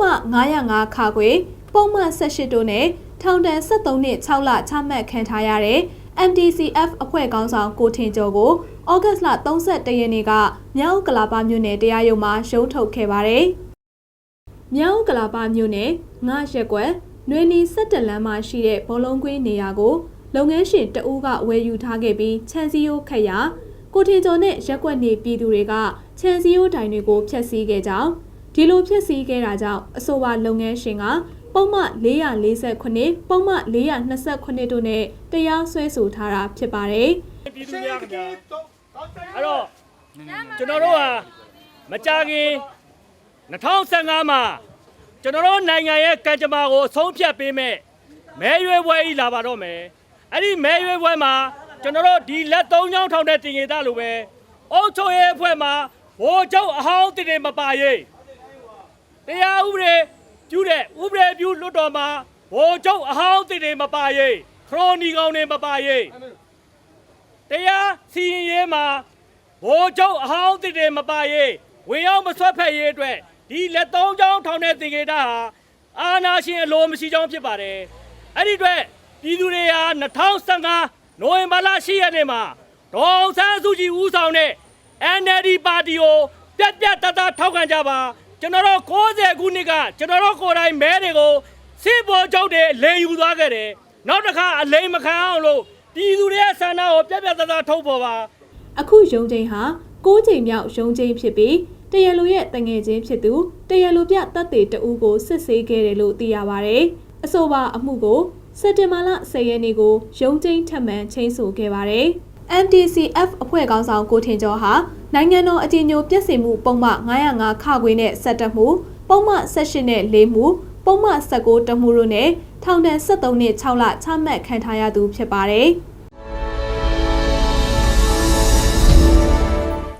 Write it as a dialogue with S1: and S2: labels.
S1: မှ905ခါခွေပုံမှန်18တို့နဲ့ထောင်ဒဏ်73နှစ်6လချမှတ်ခံထားရတဲ့ MDCF အဖွဲ့ခေါင်းဆောင်ကိုထင်ကျော်ကိုဩဂတ်လ31ရက်နေ့ကမြောက်ကလာပါမြို့နယ်တရားရုံးမှာရုံးထုတ်ခဲ့ပါတယ်။မြောက်ကလာပါမြို့နယ်ငါရက်ကွက်နွေနီ17လမ်းမှာရှိတဲ့ဘောလုံးကွင်းနေရာကိုလုပ်ငန်းရှင်တဦးကဝယ်ယူထားခဲ့ပြီးချန်စီယိုခက်ရကိုထင်ကျော်နဲ့ရက်ကွက်နေပြည်သူတွေကချန်စီယိုတိုင်တွေကိုဖျက်ဆီးခဲ့ကြောင်း ဒီလိုဖျက်ဆီးခဲ့တာကြောင့်အဆိုပါလုပ်ငန်းရှင်ကပုံမှန်448ပုံမှန်429တို့နဲ့တရားစွဲဆိုထားတာဖြစ်ပါတယ်။
S2: ပြည်သူများခင်ဗျာအဲ့တော့ကျွန်တော်တို့ဟာမကြခင်2015မှာကျွန်တော်တို့နိုင်ငံရဲ့ကံကြမ္မာကိုအဆုံးဖြတ်ပေးမဲ့မဲရွေးပွဲကြီးလာပါတော့မယ်အဲ့ဒီမဲရွေးပွဲမှာကျွန်တော်တို့ဒီလက်သုံးချောင်းထောင်တဲ့တင်ငေသားလိုပဲအုပ်ချုပ်ရေးအဖွဲ့မှာဘိုးချုပ်အဟောင်းတင်တင်မပါရေး တရားဥပဒေပြုတဲ့ဥပဒေပြုလွတ်တော်မှာဘိုးချုပ်အဟောင်းတင်တင်မပါရေးခရိုနီကောင်တွေမပါရေးတရားစီရင်ရေးမှာဘိုးချုပ်အဟောင်းတစ်တွေမပါရေးဝင်ရောက်မဆွတ်ဖက်ရေးအတွက်ဒီလက်သုံးချောင်းထောင်တဲ့တင်ကေတာဟာအာနာရှင်အလိုမရှိကြောင်းဖြစ်ပါတယ်အဲ့ဒီအတွက်ပြည်သူတွေဟာ2015နိုဝင်ဘာလ10ရက်နေ့မှာဒေါအောင်ဆန်းစုကြည်ဦးဆောင်တဲ့ NLD ပါတီကိုပြက်ပြက်တတထောက်ခံကြပါ ကျွန်တော်တို့60ခုနှစ်ကကျွန်တော်တို့ကိုယ်တိုင်မဲတွေကိုစစ်ဘောချုပ်တွေလိန်ယူသွားခဲ့တယ်နောက်တစ်ခါအလိန်မခံအောင်လို့ပြည်သူတွေရဲ့ဆန္ဒကိုပြက်ပြက်တတထုတ်ပေါ်ပါ
S1: အခုရုံးချိန်ဟာ6ချိန်မြောက်ရုံးချိန်ဖြစ်ပြီးတရလိုရဲ့တငယ်ချင်းဖြစ်သူတရလိုပြတပ်တေတဦးကိုစစ်ဆေးခဲ့တယ်လို့သိရပါဗျ။အဆိုပါအမှုကိုစက်တင်ဘာလ10ရက်နေ့ကိုရုံးချိန်ထပ်မံချိန်ဆခဲ့ပါတယ်။ MDCF အဖွဲ့ခေါင်းဆောင်ကိုထင်ကျော်ဟာ နိုင်ငံတော်အကြီးအကျယ်ပြည့်စုံမှုပုံမှန်905ခခွေနဲ့ဆက်တက်မှုပုံမှန်18နဲ့4မှုပုံမှန်19တမှုတို့နဲ့ထောင်ဒဏ်73နှစ်6လချမှတ်ခံထားရသူဖြစ်ပါတယ်။